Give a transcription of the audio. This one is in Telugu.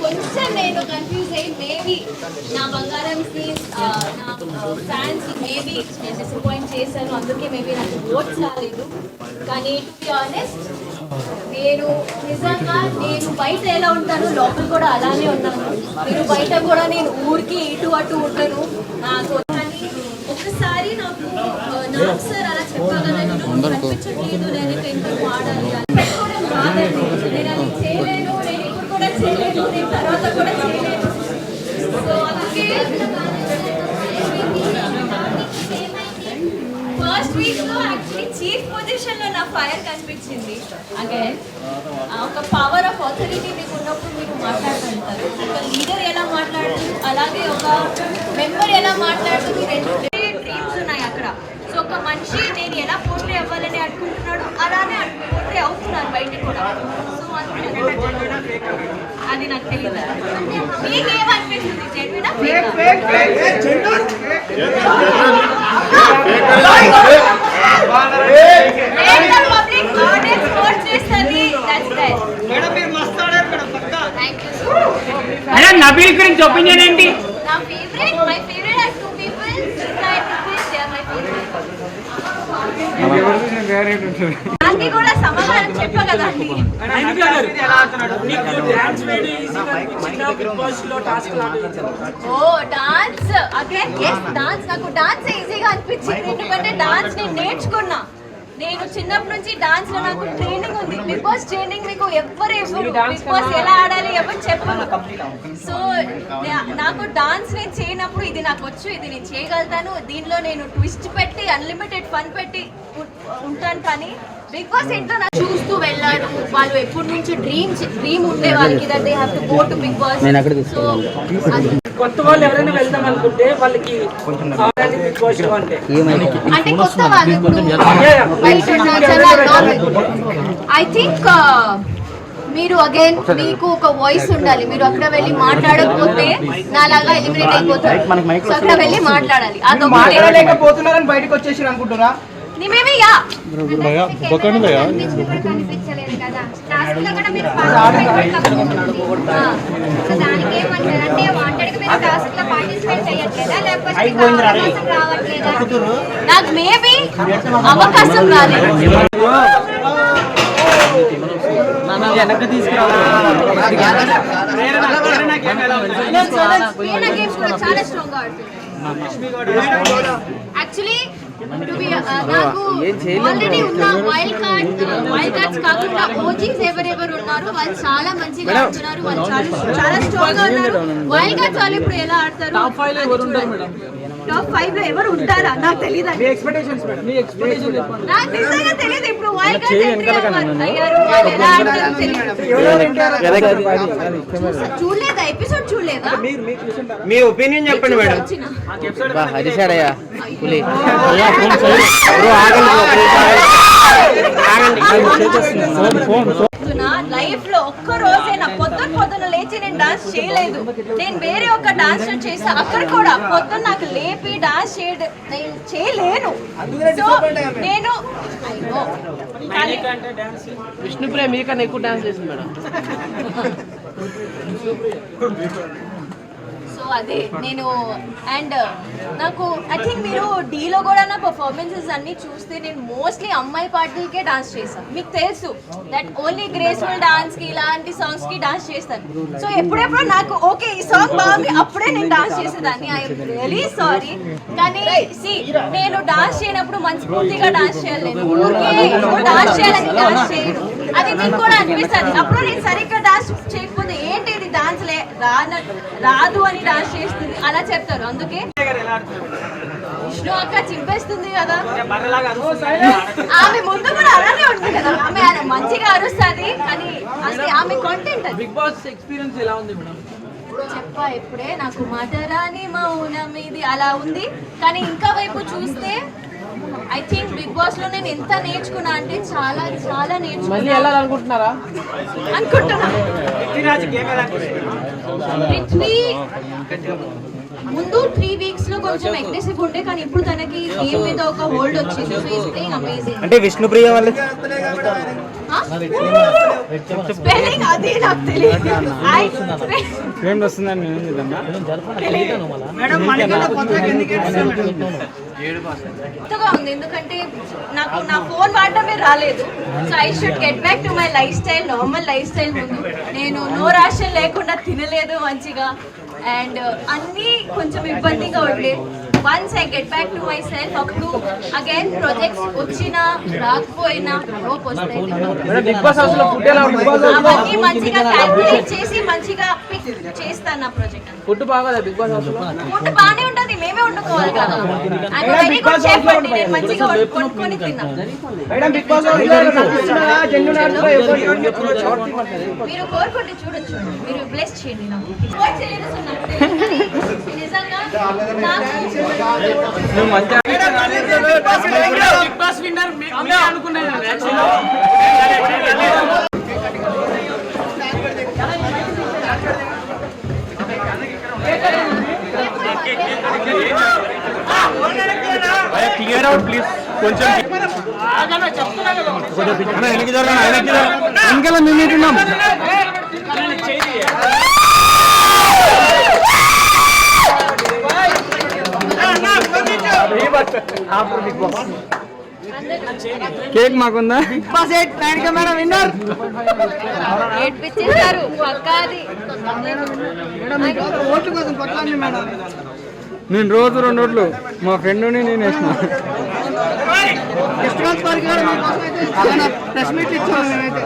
కొంచెం నేను కన్ఫ్యూజ్ అయ్యి మేబీ నా బంగారం నా ఫ్యాన్స్ మేబీ నేను డిసప్పాయింట్ చేశాను అందుకే మేబీ నాకు ఓట్స్ రాలేదు కానీ టు బి ఆనెస్ట్ నేను నిజంగా నేను బయట ఎలా ఉంటాను లోపల కూడా అలానే ఉన్నాను మీరు బయట కూడా నేను ఊరికి ఇటు అటు ఉంటాను నాకు ఒకసారి నాకు నాకు సార్ అలా చెప్పగలను కనిపించట్లేదు నేను ఇంకా ఇంటర్వ్యూ ఆడాలి అని. పెట్టుకోవడం కాదండి నేను అది చేయలేను నేను ఇప్పుడు కూడా చేయలేను నేను తర్వాత కూడా చేయలేను. సో అందుకే ఫస్ట్ వీక్లో యాక్చువల్లీ చీఫ్ పొజిషన్లో నా ఫైర్ కనిపించింది. అగైన్ ఒక పవర్ ఆఫ్ అథారిటీ మీకు ఉన్నప్పుడు మీరు మాట్లాడుతుంటారు. ఒక లీడర్ ఎలా మాట్లాడుతూ అలాగే ఒక మెంబర్ ఎలా మాట్లాడుతూ మీ రెండు డ్రీమ్స్ ఉన్నాయి అక్కడ. సో ఒక మనిషి నేను ఎలా పోట్రే అవ్వాలని అనుకుంటున్నాడు అలానే పోట్రే అవుతున్నాను బయటికి కూడా. సో అది నాకు తెలియదు. మీకు ఏమనిపిస్తుంది జెన్వినా మేడం నబీల్ గురించి ఒపీనియన్ ఏంటి? నా favourite my favourite are two people సున్నా and Nikhil they are my favourite దానికి కూడా సమాధానం చెప్పగలండి ఎలా ఆడుతున్నాడు నీకు డాన్స్ వేడి ఈజీగా అనిపించిందా బిగ్ బాస్లో టాస్క్ ఓ డాన్స్ అగైన్ ఎస్ డాన్స్ నాకు డాన్స్ ఈజీగా అనిపించింది. ఎందుకంటే డాన్స్ నేను నేర్చుకున్నా. నేను చిన్నప్పటి నుంచి డాన్స్లో నాకు ట్రైనింగ్ ఉంది. బిగ్ బాస్ ట్రైనింగ్ మీకు ఎవ్వరు ఇవ్వరు. బిగ్ బాస్ ఎలా ఆడాలి ఎవరు చెప్పరు. సో నాకు డాన్స్ నేను చేయనప్పుడు ఇది నాకు వచ్చు ఇది నేను చేయగలుగుతాను. దీనిలో నేను ట్విస్ట్ పెట్టి అన్లిమిటెడ్ ఫన్ పెట్టి ఉంటాను కానీ బిగ్ బాస్ ఏంటో నాకు చూస్తూ వెళ్ళారు వాళ్ళు ఎప్పటి నుంచి డ్రీమ్ డ్రీమ్ ఉండే వాళ్ళకి that they have to go to big boss so అది కొత్త వాళ్ళు ఎవరైనా వెళ్దాం అనుకుంటే వాళ్ళకి ఐ థింక్ uh, మీరు అగైన్ మీకు ఒక వాయిస్ ఉండాలి. మీరు అక్కడ వెళ్ళి మాట్లాడకపోతే నాలాగా ఎలిమినేట్ అయిపోతారు. అక్కడ వెళ్ళి మాట్లాడాలి. బయటకు వచ్చేసి అనుకుంటున్నా మేమేమి యా కనిపించలేదు కదా టాస్క్లో కూడా మీరు పార్టిసిపేట్ దానికి ఏమంటారు అంటే వాంటెడ్ మీరు టాస్క్లో పార్టిసిపేట్ చేయట్లేదా లేకపోతే మీకు అవకాశం రావట్లేదా నాకు మేబీ అవకాశం రాలేదు. వెనక్కి కూడా చాలా స్ట్రాంగ్ ఆడుతుంది యాక్చువల్లీ నాకు ఆల్రెడీ ఉన్న వైల్డ్ కార్డ్ వైల్డ్ కార్డ్స్ కాకుండా ఓజీస్ ఎవరెవరు ఉన్నారు వాళ్ళు చాలా మంచిగా ఆడుతున్నారు వాళ్ళు చాలా చాలా స్ట్రాంగ్గా ఉన్నారు. వైల్డ్ కార్డ్స్ వాళ్ళు ఇప్పుడు ఎలా ఆడతారు? టాప్ ఫైవ్లో ఎవరు ఉంటారు మేడం టాప్ ఫైవ్లో ఎవరు ఉంటారా? నాకు తెలియదు మీ ఎక్స్పెక్టేషన్స్ మేడం మీ ఎక్స్పెక్టేషన్ చెప్పండి. నాకు నిజంగా తెలియదు ఇప్పుడు వైల్డ్ కార్డ్స్ ఎంట్రీ అయ్యారు వాళ్ళు ఎలా ఆడతారో తెలియదు చూసా- చూడలేదా? ఎపిసోడ్ చూడలేదా? మీరు మీకు చూసుంటారా? మీ ఒపీనియన్ చెప్పండి మేడం. వచ్చిన హరిశాడయ్యా పులి. నా లైఫ్లో ఒక్క రోజే నా పొద్దున పొద్దున లేచి నేను డాన్స్ చేయలేదు. నేను వేరే ఒక డాన్స్ చేసా. అక్కడ కూడా పొద్దున నాకు లేపి డాన్స్ చేయడం నేను చేయలేను. సో నేను విష్ణుప్రియ మీకన్నా ఎక్కువ డాన్స్ చేసింది మేడం. సో అదే నేను అండ్ uh, నాకు ఐ థింక్ మీరు డీలో కూడా నా పర్ఫార్మెన్సెస్ అన్ని చూస్తే నేను మోస్ట్లీ అమ్మాయి పాటలకే డాన్స్ చేశాను మీకు తెలుసు దట్ ఓన్లీ గ్రేస్ఫుల్ డాన్స్కి ఇలాంటి సాంగ్స్కి డాన్స్ చేస్తాను. సో ఎప్పుడెప్పుడు నాకు ఓకే ఈ సాంగ్ బాగుంది అప్పుడే నేను డాన్స్ చేసేదాన్ని. ఐఎమ్ రియలీ సారీ కానీ సి నేను డాన్స్ చేయనప్పుడు మనస్ఫూర్తిగా డాన్స్ చేయాలి ఊరికే డాన్స్ చేయాలని డాన్స్ చేయను అది మీకు కూడా అనిపిస్తుంది. అప్పుడు నేను సరిగ్గా డాన్స్ చేయకపోతే ఏంటి ఇది డాన్స్ లే రాన రాదు అని డాన్స్ చేస్తుంది అలా చెప్తారు అందుకే. విష్ణు అక్క చింపేస్తుంది కదా. ఆమె ముందు కూడా అలానే ఉంది కదా ఆమె మంచిగా అరుస్తుంది కానీ అసలు ఆమె కంటెంట్ అది. బిగ్ బాస్ ఎక్స్పీరియన్స్ ఎలా ఉంది మేడం? చెప్పా ఇప్పుడే నాకు మధురాని మౌనం ఇది అలా ఉంది కానీ ఇంకా వైపు చూస్తే ఐ థింక్ బిగ్ బాస్లో నేను ఎంత నేర్చుకున్నా అంటే చాలా చాలా నేర్చుకున్నా. వెళ్ళాలనుకుంటున్నారా? అనుకుంటున్నా. పృథ్వీరాజ్ ముందు త్రీ వీక్స్లో కొంచెం అగ్రెసివ్ ఉండే కానీ ఇప్పుడు తనకి గేమ్ మీద ఒక హోల్డ్ వచ్చింది సో ఈస్ ప్లేయింగ్ అమేజింగ్ అంటే విష్ణుప్రియ వల్ల స్పెల్లింగ్ అది నాకు తెలియదు. ఏం వస్తుందని? కొత్తగా ఉంది ఎందుకంటే నాకు నా ఫోన్ వాడటమే రాలేదు. So I should get back to my lifestyle normal lifestyle ముందు. నేను నో రేషన్ లేకుండా తినలేదు మంచిగా. అండ్ అన్నీ కొంచెం ఇబ్బందిగా ఉండే. Once I get back to myself అప్పుడు అగైన్ ప్రాజెక్ట్స్ వచ్చినా రాకపోయినా రోప్ వస్తాయి. అవన్నీ మంచిగా క్యాల్కులేట్ చేసి మంచిగా పిక్ చేస్తాను నా ప్రాజెక్ట్ ఫుడ్ బాగా బిగ్ బాస్ హౌస్లో? ఫుడ్ బాగానే ఉంటది మేమే వండుకోవాలి కదా ఆయన వెరీ గుడ్ షెఫ్ అండి నేను మంచిగా వండు- వండుకొని తిన్నా? మీరు కోరుకుంటే చూడొచ్చు మీరు బ్లెస్ చేయండి నాకు నిజంగా నాకు నువ్వు మంచిగా బిగ్ బాస్ విన్నర్ అనుకున్నాను యాక్చువల్లీ అవుట్ ప్లీజ్ కొంచెం వెనక్కి జరగండి వెనక్కి జరగండి వెనకాల మేము ఇటున్నాం కేక్ మాకుందా? ఏడ్పించేశారు పక్కాది. ఓట్ల కోసం మేడం. నేను రోజు రెండు రోడ్లు మా ఫ్రెండ్ నేను వేసిన. ప్రెస్ మీట్ ఇచ్చాను నేనైతే.